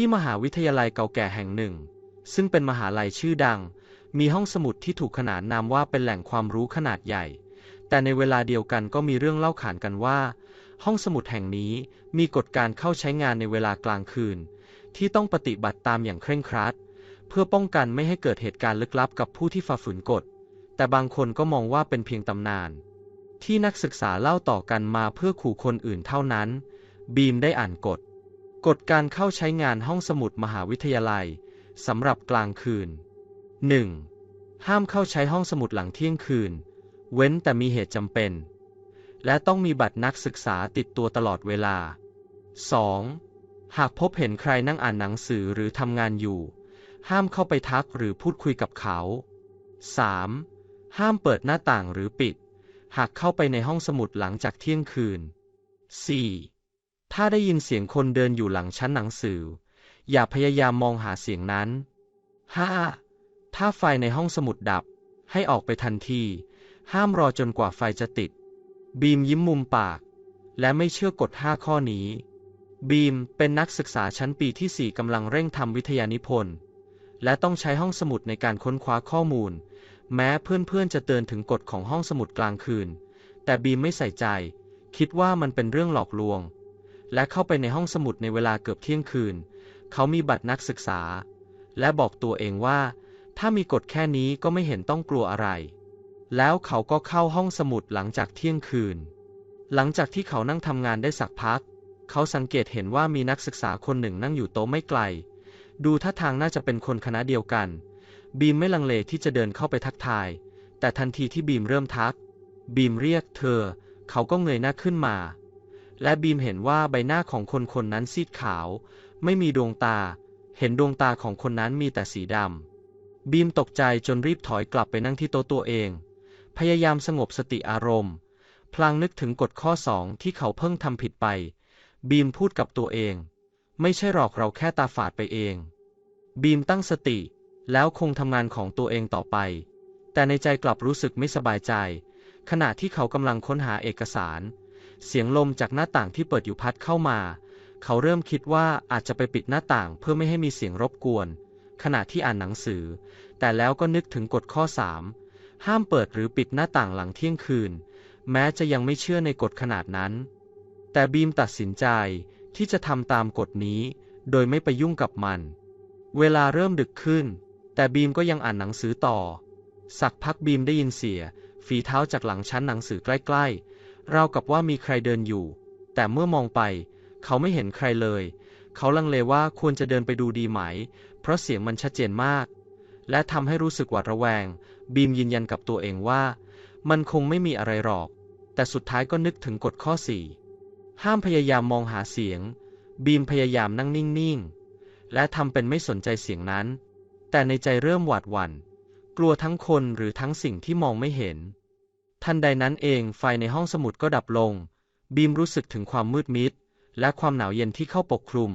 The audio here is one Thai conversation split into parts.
ที่มหาวิทยาลัยเก่าแก่แห่งหนึ่ง ซึ่งเป็นมหาลัยชื่อดัง มีห้องสมุดที่ถูกขนานนามว่าเป็นแหล่งความรู้ขนาดใหญ่ แต่ในเวลาเดียวกันก็มีเรื่องเล่าขานกันว่า ห้องสมุดแห่งนี้มีกฎการเข้าใช้งานในเวลากลางคืน ที่ต้องปฏิบัติตามอย่างเคร่งครัด เพื่อป้องกันไม่ให้เกิดเหตุการณ์ลึกลับกับผู้ที่ฝ่าฝืนกฎ แต่บางคนก็มองว่าเป็นเพียงตำนาน ที่นักศึกษาเล่าต่อกันมาเพื่อขู่คนอื่นเท่านั้น บีมได้อ่านกฎ กฎการเข้าใช้งานห้องสมุดมหาวิทยาลัยสำหรับกลางคืน 1. ห้ามเข้าใช้ห้องสมุดหลังเที่ยงคืน เว้นแต่มีเหตุจำเป็น และต้องมีบัตรนักศึกษาติดตัวตลอดเวลา 2. หากพบเห็นใครนั่งอ่านหนังสือหรือทำงานอยู่ ห้ามเข้าไปทักหรือพูดคุยกับเขา 3. ห้ามเปิดหน้าต่างหรือปิด หากเข้าไปในห้องสมุดหลังจากเที่ยงคืน 4. ถ้าได้ยินเสียงคนเดินอยู่หลังชั้นหนังสือ อย่าพยายามมองหาเสียงนั้น 5. ถ้าไฟในห้องสมุดดับ ให้ออกไปทันที ห้ามรอจนกว่าไฟจะติด บีมยิ้มมุมปาก และไม่เชื่อกฎ5ข้อนี้ บีมเป็นนักศึกษาชั้นปีที่ 4กำลังเร่งทำวิทยานิพนธ์ และต้องใช้ห้องสมุดในการค้นคว้าข้อมูล แม้เพื่อนๆจะเตือนถึงกฎของห้องสมุดกลางคืน แต่บีมไม่ใส่ใจ คิดว่ามันเป็นเรื่องหลอกลวง และเข้าไปในห้องสมุดในเวลาเกือบเที่ยงคืน เขามีบัตรนักศึกษา และบอกตัวเองว่า ถ้ามีกฎแค่นี้ก็ไม่เห็นต้องกลัวอะไร แล้วเขาก็เข้าห้องสมุดหลังจากเที่ยงคืน หลังจากที่เขานั่งทำงานได้สักพัก เขาสังเกตเห็นว่ามีนักศึกษาคนหนึ่งนั่งอยู่โต๊ะไม่ไกล ดูท่าทางน่าจะเป็นคนคณะเดียวกัน บีมไม่ลังเลที่จะเดินเข้าไปทักทาย แต่ทันทีที่บีมเริ่มทัก บีมเรียกเธอ เขาก็เงยหน้าขึ้นมา และบีมเห็นว่าใบหน้าของคนคนนั้นซีดขาว ไม่มีดวงตา เห็นดวงตาของคนนั้นมีแต่สีดำ บีมตกใจจนรีบถอยกลับไปนั่งที่โต๊ะตัวเอง พยายามสงบสติอารมณ์ พลางนึกถึงกฎข้อสองที่เขาเพิ่งทำผิดไป บีมพูดกับตัวเอง ไม่ใช่หรอกเราแค่ตาฝาดไปเอง บีมตั้งสติ แล้วคงทำงานของตัวเองต่อไป แต่ในใจกลับรู้สึกไม่สบายใจ ขณะที่เขากำลังค้นหาเอกสาร เสียงลมจากหน้าต่างที่เปิดอยู่พัดเข้ามา เขาเริ่มคิดว่าอาจจะไปปิดหน้าต่างเพื่อไม่ให้มีเสียงรบกวน ขณะที่อ่านหนังสือ แต่แล้วก็นึกถึงกฎข้อ 3 ห้ามเปิดหรือปิดหน้าต่างหลังเที่ยงคืน แม้จะยังไม่เชื่อในกฎขนาดนั้น แต่บีมตัดสินใจที่จะทำตามกฎนี้ โดยไม่ไปยุ่งกับมัน เวลาเริ่มดึกขึ้น แต่บีมก็ยังอ่านหนังสือต่อ สักพักบีมได้ยินเสีย ฝีเท้าจากหลังชั้นหนังสือใกล้ๆ ราวกับว่ามีใครเดินอยู่ แต่เมื่อมองไป เขาไม่เห็นใครเลย เขาลังเลว่าควรจะเดินไปดูดีไหม เพราะเสียงมันชัดเจนมาก และทำให้รู้สึกหวาดระแวง บีมยืนยันกับตัวเองว่า มันคงไม่มีอะไรหรอก แต่สุดท้ายก็นึกถึงกฎข้อสี่ห้ามพยายามมองหาเสียง บีมพยายามนั่งนิ่งๆ และทำเป็นไม่สนใจเสียงนั้น แต่ในใจเริ่มหวาดหวัน่น กลัวทั้งคนหรือทั้งสิ่งที่มองไม่เห็น ทันใดนั้นเองไฟในห้องสมุดก็ดับลง บีมรู้สึกถึงความมืดมิด และความหนาวเย็นที่เข้าปกคลุม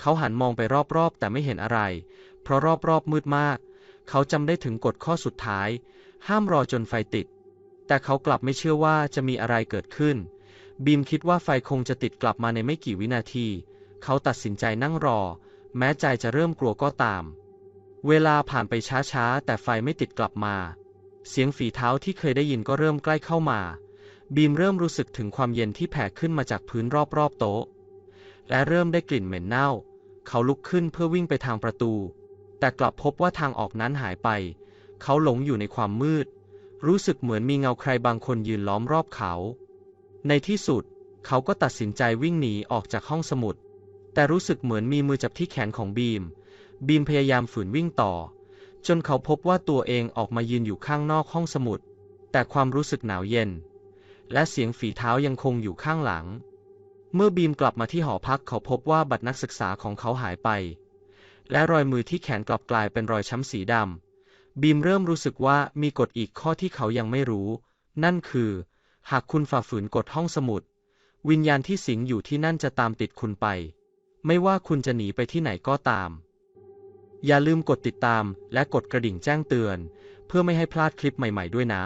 เขาหันมองไปรอบๆ แต่ไม่เห็นอะไร เพราะรอบๆมืดมาก เขาจำได้ถึงกฎข้อสุดท้าย ห้ามรอจนไฟติด แต่เขากลับไม่เชื่อว่าจะมีอะไรเกิดขึ้น บีมคิดว่าไฟคงจะติดกลับมาในไม่กี่วินาที เขาตัดสินใจนั่งรอ แม้ใจจะเริ่มกลัวก็ตาม เวลาผ่านไปช้าๆ แต่ไฟไม่ติดกลับมา เสียงฝีเท้าที่เคยได้ยินก็เริ่มใกล้เข้ามา บีมเริ่มรู้สึกถึงความเย็นที่แผ่ขึ้นมาจากพื้นรอบๆโต๊ะ และเริ่มได้กลิ่นเหม็นเน่า เขาลุกขึ้นเพื่อวิ่งไปทางประตู แต่กลับพบว่าทางออกนั้นหายไป เขาหลงอยู่ในความมืด รู้สึกเหมือนมีเงาใครบางคนยืนล้อมรอบเขา ในที่สุด เขาก็ตัดสินใจวิ่งหนีออกจากห้องสมุด แต่รู้สึกเหมือนมีมือจับที่แขนของบีม บีมพยายามฝืนวิ่งต่อ จนเขาพบว่าตัวเองออกมายืนอยู่ข้างนอกห้องสมุด แต่ความรู้สึกหนาวเย็น และเสียงฝีเท้ายังคงอยู่ข้างหลัง เมื่อบีมกลับมาที่หอพักเขาพบว่าบัตรนักศึกษาของเขาหายไป และรอยมือที่แขนกลับกลายเป็นรอยช้ำสีดำบีมเริ่มรู้สึกว่ามีกฎอีกข้อที่เขายังไม่รู้ นั่นคือ หากคุณฝ่าฝืนกฎห้องสมุด วิญญาณที่สิงอยู่ที่นั่นจะตามติดคุณไป ไม่ว่าคุณจะหนีไปที่ไหนก็ตาม อย่าลืมกดติดตามและกดกระดิ่งแจ้งเตือน เพื่อไม่ให้พลาดคลิปใหม่ๆด้วยนะ